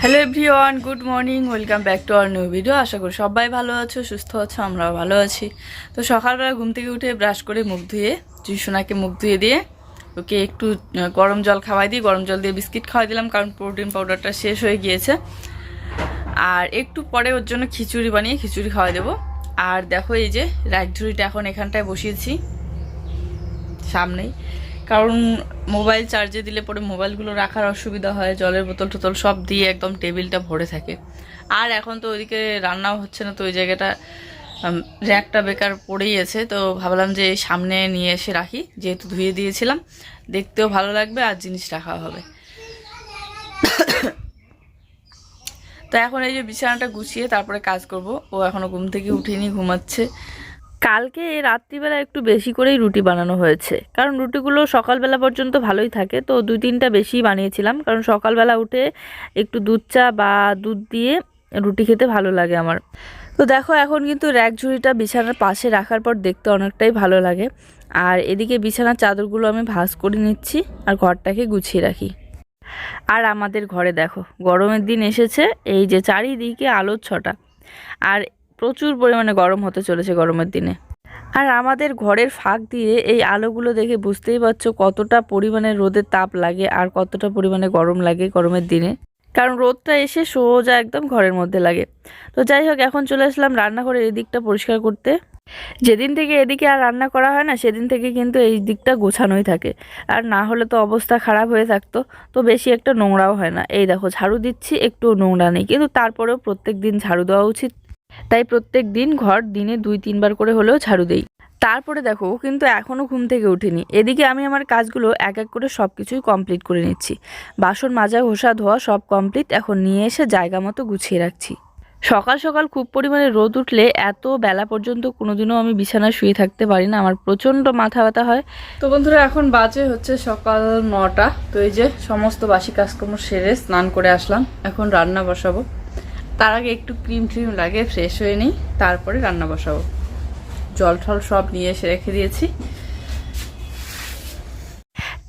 Hello everyone good morning welcome back to our new video আশা করি সবাই ভালো আছো, সুস্থ আছো, আমরাও ভালো আছি। তো সকালবেলা ঘুম থেকে উঠে ব্রাশ করে মুখ ধুয়ে সোনাকে মুখ ধুয়ে দিয়ে ওকে একটু গরম জল খাওয়াই দিই গরম জল দিয়ে বিস্কিট খাওয়াই দিলাম কারণ প্রোটিন পাউডারটা শেষ হয়ে গিয়েছে। আর একটু পরে ওর জন্য খিচুড়ি বানিয়ে খিচুড়ি খাওয়াই দেবো। আর দেখো এই যে রাইট ঝুড়িটা এখন এখানটায় বসিয়েছি, সামনেই। কারণ মোবাইল চার্জে দিলে পরে মোবাইলগুলো রাখার অসুবিধা হয়, জলের বোতল টোতল সব দিয়ে একদম টেবিলটা ভরে থাকে। আর এখন তো ওইদিকে রান্নাও হচ্ছে না, তো ওই জায়গাটা র্যাকটা বেকার পড়েই আছে, তো ভাবলাম যে সামনে নিয়ে এসে রাখি, যেহেতু ধুয়ে দিয়েছিলাম। দেখতেও ভালো লাগবে আর জিনিস রাখা হবে। তো এখন এই যে বিছানাটা গুছিয়ে তারপরে কাজ করব, ও এখনও ঘুম থেকে উঠেনি, ঘুমাচ্ছে। কালকে রাত্রিবেলা একটু বেশি করেই রুটি বানানো হয়েছে। কারণ রুটিগুলো সকালবেলা পর্যন্ত ভালোই থাকে। তো দুই তিনটা বেশি বানিয়েছিলাম। কারণ সকালবেলা উঠে একটু দুধ চা বা দুধ দিয়ে রুটি খেতে ভালো লাগে আমার। তো দেখো, এখন কিন্তু র্যাক ঝুড়িটা বিছানার পাশে রাখার পর দেখতে অনেকটাই ভালো লাগে। আর এদিকে বিছানার চাদরগুলো আমি ভাঁজ করে নিচ্ছি আর ঘরটাকে গুছিয়ে রাখি। আর আমাদের ঘরে দেখো, গরমের দিন এসেছে। এই যে চারিদিকে আলোর ছটা। আর প্রচুর পরিমাণে গরম হতে চলেছে গরমের দিনে। আর আমাদের ঘরের ফাঁক দিয়ে এই আলোগুলো দেখে বুঝতেই পারছ কতটা পরিমাণে রোদের তাপ লাগে আর কতটা পরিমাণে গরম লাগে গরমের দিনে। কারণ রোদটা এসে সোজা একদম ঘরের মধ্যে লাগে। তো যাই হোক, এখন চলে আসলাম রান্নাঘরের এই দিকটা পরিষ্কার করতে। যেদিন থেকে এদিকে আর রান্না করা হয় না, সেদিন থেকে কিন্তু এই দিকটা গোছানোই থাকে। আর না হলে তো অবস্থা খারাপ হয়ে থাকতো। তো বেশি একটা নোংরাও হয় না। এই দেখো, ঝাড়ু দিচ্ছি, একটু নোংরা নেই। কিন্তু তারপরেও প্রত্যেক দিন ঝাড়ু দেওয়া উচিত। তাই প্রত্যেক দিন ঘর দিনে দুই, তিনবার করে হলেও ঝাড়ু দেই। তারপরে দেখো কিন্তু এখনও ঘুম থেকে উঠিনি এদিকে আমি আমার কাজগুলো এক এক করে সব কিছুই কমপ্লিট করে নিচ্ছি। বাসন মাজা, ঘষা, ধোয়া সব কমপ্লিট এখন নিয়ে এসে জায়গা মতো গুছিয়ে রাখছি। সকাল সকাল খুব পরিমাণে রোদ উঠলে এত বেলা পর্যন্ত কোনোদিনও আমি বিছানায় শুয়ে থাকতে পারি না। আমার প্রচণ্ড মাথা ব্যথা হয়। তো বন্ধুরা, এখন বাজে হচ্ছে সকাল নটা। তো এই যে সমস্ত বাসি কাজকর্ম সেরে স্নান করে আসলাম। এখন রান্না বসাবো। তার আগে একটু ক্রিম ট্রিম লাগে ফ্রেশ হয়ে নিই। তারপরে রান্না বসাবো। জল টল সব নিয়ে এসে রেখে দিয়েছি।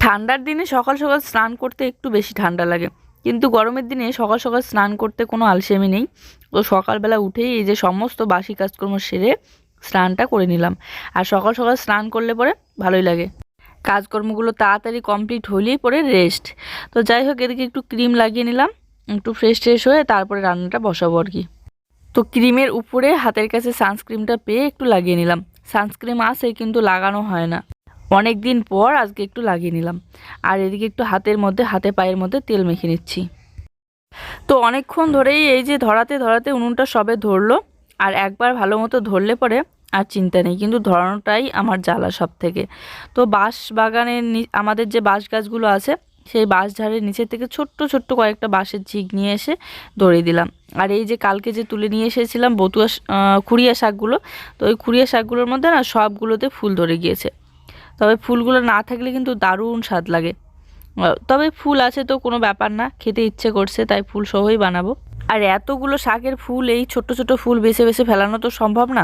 ঠান্ডার দিনে সকাল সকাল স্নান করতে একটু বেশি ঠান্ডা লাগে। কিন্তু গরমের দিনে সকাল সকাল স্নান করতে কোনো আলসেমি নেই। তো সকালবেলা উঠেই এই যে সমস্ত বাসি কাজকর্ম সেরে স্নানটা করে নিলাম। আর সকাল সকাল স্নান করলে পরে ভালোই লাগে। কাজকর্মগুলো তাড়াতাড়ি কমপ্লিট হলেই পরে রেস্ট তো যাই হোক, এদিকে একটু ক্রিম লাগিয়ে নিলাম। একটু ফ্রেশ ট্রেশ হয়ে তারপরে রান্নাটা বসাবো আর কি। তো ক্রিমের উপরে হাতের কাছে সানস্ক্রিমটা পেয়ে একটু লাগিয়ে নিলাম। সানস্ক্রিম আসে কিন্তু লাগানো হয় না। অনেক দিন পর আজকে একটু লাগিয়ে নিলাম। আর এদিকে একটু হাতের মধ্যে, হাতে পায়ের মধ্যে তেল মেখে নিচ্ছি। তো অনেকক্ষণ ধরেই এই যে ধরাতে ধরাতে উনুনটা সবে ধরলো। আর একবার ভালো মতো ধরলে পরে আর চিন্তা নেই, কিন্তু ধরানোটাই আমার জ্বালা সব থেকে তো বাঁশ বাগানের আমাদের যে বাঁশ গাছগুলো আছে সেই বাঁশ ঝাড়ের নিচে থেকে ছোট্ট ছোট্ট কয়েকটা বাঁশের ঝিক নিয়ে এসে ধরিয়ে দিলাম। আর এই যে কালকে যে তুলে নিয়ে এসেছিলাম বতুয়া খুঁড়িয়া শাকগুলো, তো ওই খুঁড়িয়া শাকগুলোর মধ্যে না সবগুলোতে ফুল ধরে গিয়েছে। তবে ফুলগুলো না থাকলে কিন্তু দারুণ স্বাদ লাগে। তবে ফুল আছে তো কোনো ব্যাপার না, খেতে ইচ্ছে করছে, তাই ফুল সহই বানাবো। আর এতগুলো শাকের ফুল, এই ছোট ছোট ফুল বেছে বেছে ফেলানো তো সম্ভব না।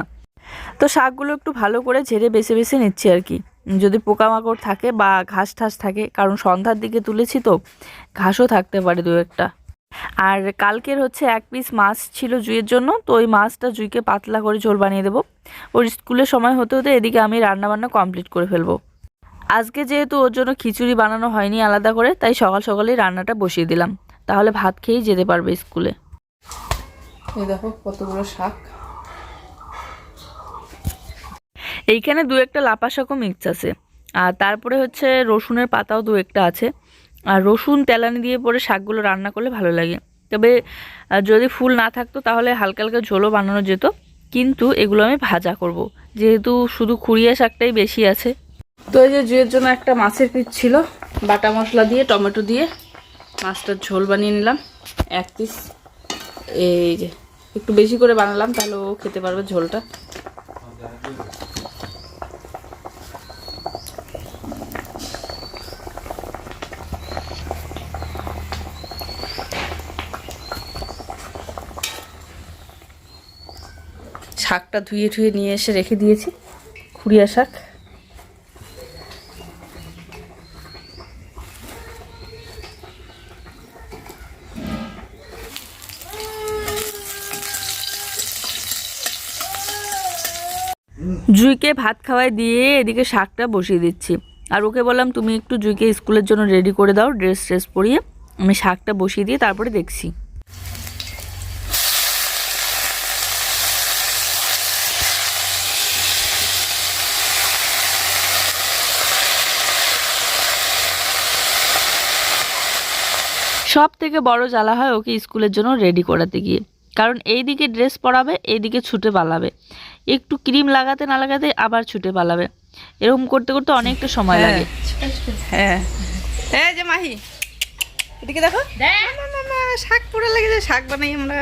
তো শাকগুলো একটু ভালো করে ঝেড়ে বেছে বেছে নিচ্ছি আর কি। যদি পোকামাকড় থাকে বা ঘাস ঠাস থাকে, কারণ সন্ধ্যার দিকে তুলেছি তো, ঘাসও থাকতে পারে দু একটা। আর কালকের হচ্ছে এক পিস মাছ ছিল জুইয়ের জন্য, তো ওই মাছটা জুইকে পাতলা করে ঝোল বানিয়ে দেবো। ওর স্কুলের সময় হতে হতে এদিকে আমি রান্নাবান্না কমপ্লিট করে ফেলব। আজকে যেহেতু ওর জন্য খিচুড়ি বানানো হয়নি আলাদা করে, তাই সকাল সকালেই রান্নাটা বসিয়ে দিলাম। তাহলে ভাত খেয়েই যেতে পারবে স্কুলে। দেখো কতগুলো শাক। এইখানে দু একটা লাপা শাকও মিক্স আছে। আর তারপরে হচ্ছে রসুনের পাতাও দু একটা আছে। আর রসুন তেলানি দিয়ে পরে শাকগুলো রান্না করলে ভালো লাগে। তবে যদি ফুল না থাকতো তাহলে হালকা হালকা ঝোলও বানানো যেত। কিন্তু এগুলো আমি ভাজা করব। যেহেতু শুধু খুঁড়িয়া শাকটাই বেশি আছে। তো এই যে জুয়ের জন্য একটা মাছের পিস ছিল, বাটা মশলা দিয়ে, টমেটো দিয়ে মাছটার ঝোল বানিয়ে নিলাম। এক পিস। এই যে, একটু বেশি করে বানালাম, তাহলে ও খেতে পারবে ঝোলটা। শাকটা ধুয়ে ধুয়ে নিয়ে এসে রেখে দিয়েছি, খুঁড়িয়া শাক। জুইকে ভাত খাওয়াই দিয়ে এদিকে শাকটা বসিয়ে দিচ্ছি। আর ওকে বললাম, তুমি একটু জুইকে স্কুলের জন্য রেডি করে দাও ড্রেস ট্রেস পরিয়ে। আমি শাকটা বসিয়ে দিয়ে তারপরে দেখছি। সব থেকে বড় জ্বালা হয় ওকে স্কুলের জন্য রেডি করাতে গিয়ে। কারণ এইদিকে ড্রেস পরাবে এইদিকে ছুটে পালাবে। একটু ক্রিম লাগাতে না লাগাতে আবার ছুটে পালাবে। এরকম করতে করতে অনেকটা সময় লাগে। হ্যাঁ। এই যে মাহি এদিকে দেখো। শাক পড়ে লেগেছে শাক বানাই আমরা।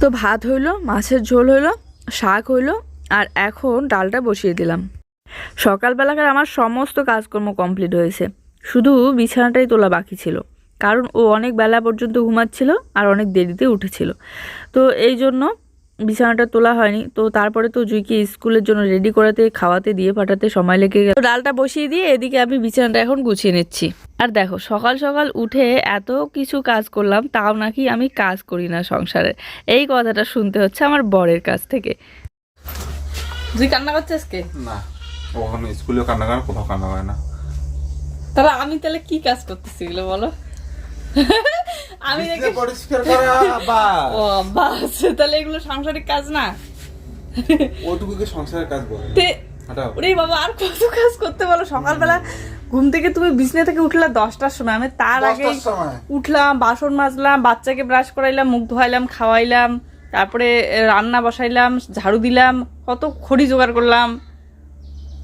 তো ভাত হইল মাছের ঝোল হইল শাক হইল আর এখন ডালটা বসিয়ে দিলাম। সকালবেলাকার আমার সমস্ত কাজকর্ম কমপ্লিট হয়েছে। শুধু বিছানাটাই তোলা বাকি ছিল। কারণ ও অনেক বেলা পর্যন্ত ঘুমাচ্ছিল আর অনেক দেরিতে উঠেছিল। তো এই জন্য বিছানাটা তোলা হয়নি। তো তারপরে তো জুইকে স্কুলের জন্য রেডি করাতে খাওয়াতে দিয়ে পাঠাতে সময় লেগে গেল। ডালটা বসিয়ে দিয়ে এদিকে আমি বিছানাটা এখন গুছিয়ে নিচ্ছি। আর দেখো সকাল সকাল উঠে এত কিছু কাজ করলাম তাও নাকি আমি কাজ করি না সংসারে। এই কথাটা শুনতে হচ্ছে আমার বরের কাছ থেকে। তুই কান্না করছিস আজকে না ওখানে স্কুলেও কান্না করে কোথাও কান্না করে না। তাহলে আমি তাহলে কি কাজ করতেছি বলো? আমি দেখে পরিষ্কার করা বা ও বাস তাহলে এগুলো সাংসারিক কাজ না? ওটুকুকে সংসারের কাজ বলে। ওরে বাবা আর কত কাজ করতে বলো? সকালবেলা ঘুম থেকে তুমি বিছনা থেকে উঠলে দশটার সময়। আমি তার আগে উঠলাম বাসন মাজলাম বাচ্চাকে ব্রাশ করাইলাম মুখ ধোয়াইলাম খাওয়াইলাম তারপরে রান্না বসাইলাম ঝাড়ু দিলাম কত খড়ি জোগাড় করলাম।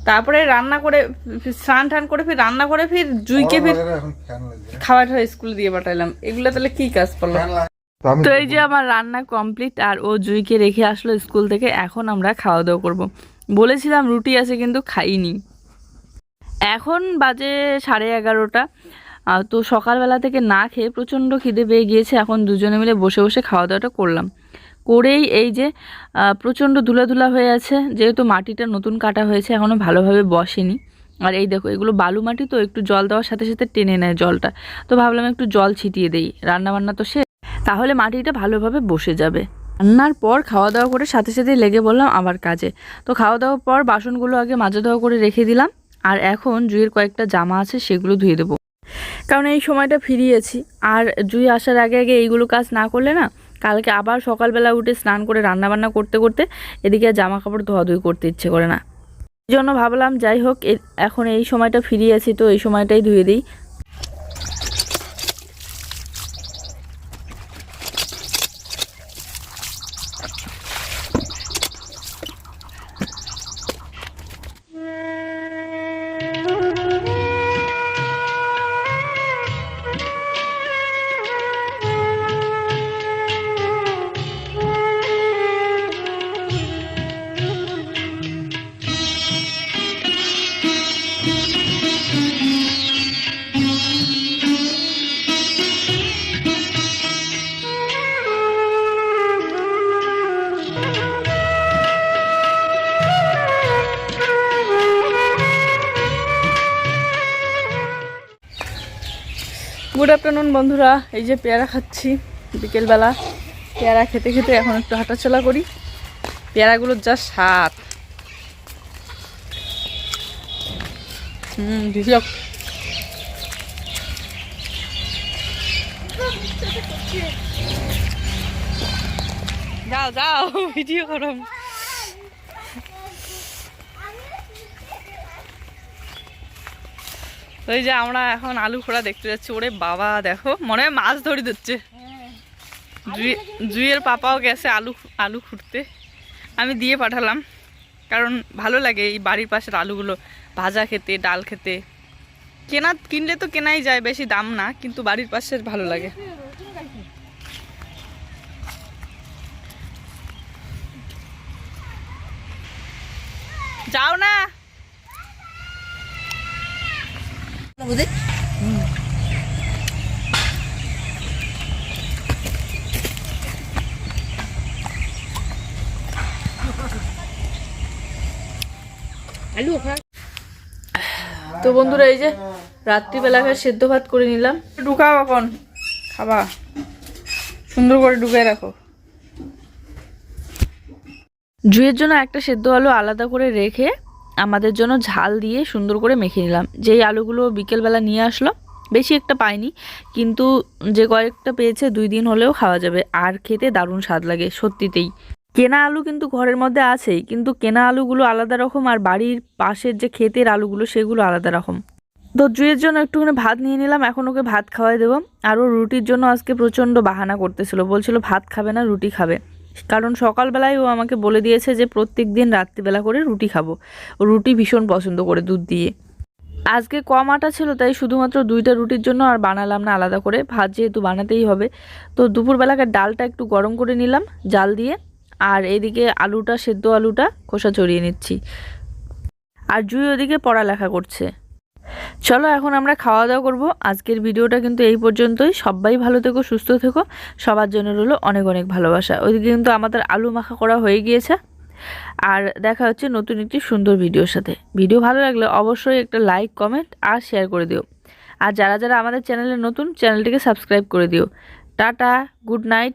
তারপরে রান্না করে স্নান টান করে ফির রান্না করে ফির জুইকে ফির এখন ফ্যান লাগবে খাবার স্কুলে দিয়ে পাঠাইলাম। এগুলো তাহলে কি কাজ করল তো এই যে আমার রান্না কমপ্লিট আর ও জুইকে রেখে আসলো স্কুল থেকে এখন আমরা খাওয়া দাওয়া করব। বলেছিলাম রুটি আছে কিন্তু খাইনি। এখন বাজে সাড়ে এগারোটা। আহ, তো সকালবেলা থেকে না খেয়ে প্রচণ্ড খিদে পেয়ে গিয়েছে। এখন দুজনে মিলে বসে বসে খাওয়া দাওয়াটা করলাম। করেই এই যে প্রচণ্ড ধুলা ধুলা হয়ে আছে, যেহেতু মাটিটা নতুন কাটা হয়েছে এখনও ভালোভাবে বসেনি। আর এই দেখো, এগুলো বালু মাটি তো, একটু জল দেওয়ার সাথে সাথে টেনে নেয় জলটা। তো ভাবলাম একটু জল ছিটিয়ে দেই রান্না বান্না তো সে তাহলে মাটিটা ভালোভাবে বসে যাবে। রান্নার পর খাওয়া দাওয়া করে সাথে সাথে লেগে বললাম আবার কাজে। তো খাওয়া দাওয়ার পর বাসনগুলো আগে মাজা ধোয়া করে রেখে দিলাম। আর এখন জুইয়ের কয়েকটা জামা আছে, সেগুলো ধুয়ে দেবো। কারণ এই সময়টা ফিরিয়েছি। আর জুই আসার আগে আগে এইগুলো কাজ না করলে না, কালকে আবার সকালবেলা উঠে স্নান করে রান্নাবান্না করতে করতে এদিকে জামা কাপড় ধোয়াধুয়ি করতে ইচ্ছে করে না। এই জন্য ভাবলাম যাই হোক এখন এই সময়টা ফিরিয়েছি, তো এই সময়টাই ধুয়ে দিই। গুড আফটারনুন বন্ধুরা। এই যে পেয়ারা খাচ্ছি বিকেলবেলা। পেয়ারা খেতে খেতে এখন একটু হাঁটাচলা করি। পেয়ারাগুলোর যা স্বাদ হুম যাও যাও ভিডিও করো। ওই যে আমরা এখন আলু খোড়া দেখতে যাচ্ছি। ওরে বাবা, দেখো, মনে হয় মাছ ধরে দিচ্ছে জুই- জুইয়ের পাপাও গেছে আলু আলু খুঁড়তে। আমি দিয়ে পাঠালাম, কারণ ভালো লাগে এই বাড়ির পাশের আলুগুলো, ভাজা খেতে, ডাল খেতে। কেনা, কিনলে তো কেনাই যায়, বেশি দাম না, কিন্তু বাড়ির পাশের ভালো লাগে। যাও না। তো বন্ধুরা এই যে রাত্রিবেলাকার সেদ্ধ ভাত করে নিলাম। ঢুকাও এখন। খাবা। সুন্দর করে ঢুকাই রাখো। জুয়ের জন্য একটা সেদ্ধ আলু আলাদা করে রেখে আমাদের জন্য ঝাল দিয়ে সুন্দর করে মেখে নিলাম। যেই আলুগুলো বিকেলবেলা নিয়ে আসলো, বেশি একটা পাইনি, কিন্তু যে কয়েকটা পেয়েছে দুই দিন হলেও খাওয়া যাবে। আর খেতে দারুণ স্বাদ লাগে, সত্যিতেই। কেনা আলু কিন্তু ঘরের মধ্যে আছেই, কিন্তু কেনা আলুগুলো আলাদা রকম আর বাড়ির পাশের যে ক্ষেতের আলুগুলো, সেগুলো আলাদা রকম। তো জুয়ের জন্য একটুখানি ভাত নিয়ে নিলাম, এখন ওকে ভাত খাওয়াই দেবো। আর ও রুটির জন্য আজকে প্রচণ্ড বাহানা করতেছিল, বলছিল ভাত খাবে না, রুটি খাবে। কারণ সকালবেলায় ও আমাকে বলে দিয়েছে যে প্রত্যেক দিন রাত্রিবেলা করে রুটি খাব। রুটি ভীষণ পছন্দ করে দুধ দিয়ে। আজকে কম আটা ছিল, তাই শুধুমাত্র দুইটা রুটির জন্য আর বানালাম না আলাদা করে। ভাত যেহেতু বানাতেই হবে, তো দুপুরবেলাকার ডালটা একটু গরম করে নিলাম, জাল দিয়ে। আর এদিকে আলুটা, সেদ্ধ আলুটা খোসা চড়িয়ে নিচ্ছি। আর জুই ওদিকে পড়ালেখা করছে। চলো এখন আমরা খাওয়া দাওয়া করব। আজকের ভিডিওটা কিন্তু এই পর্যন্তই। সবাই ভালো থেকো, সুস্থ থেকো। সবার জন্য রইল অনেক অনেক ভালোবাসা। ওইদিকে কিন্তু আমাদের আলু মাখা করা হয়ে গিয়েছে। আর দেখা হচ্ছে নতুন একটি সুন্দর ভিডিওর সাথে। ভিডিও ভালো লাগলে অবশ্যই একটা লাইক, কমেন্ট আর শেয়ার করে দিও। আর যারা যারা আমাদের চ্যানেলে নতুন, চ্যানেলটিকে সাবস্ক্রাইব করে দিও। Tata, good night.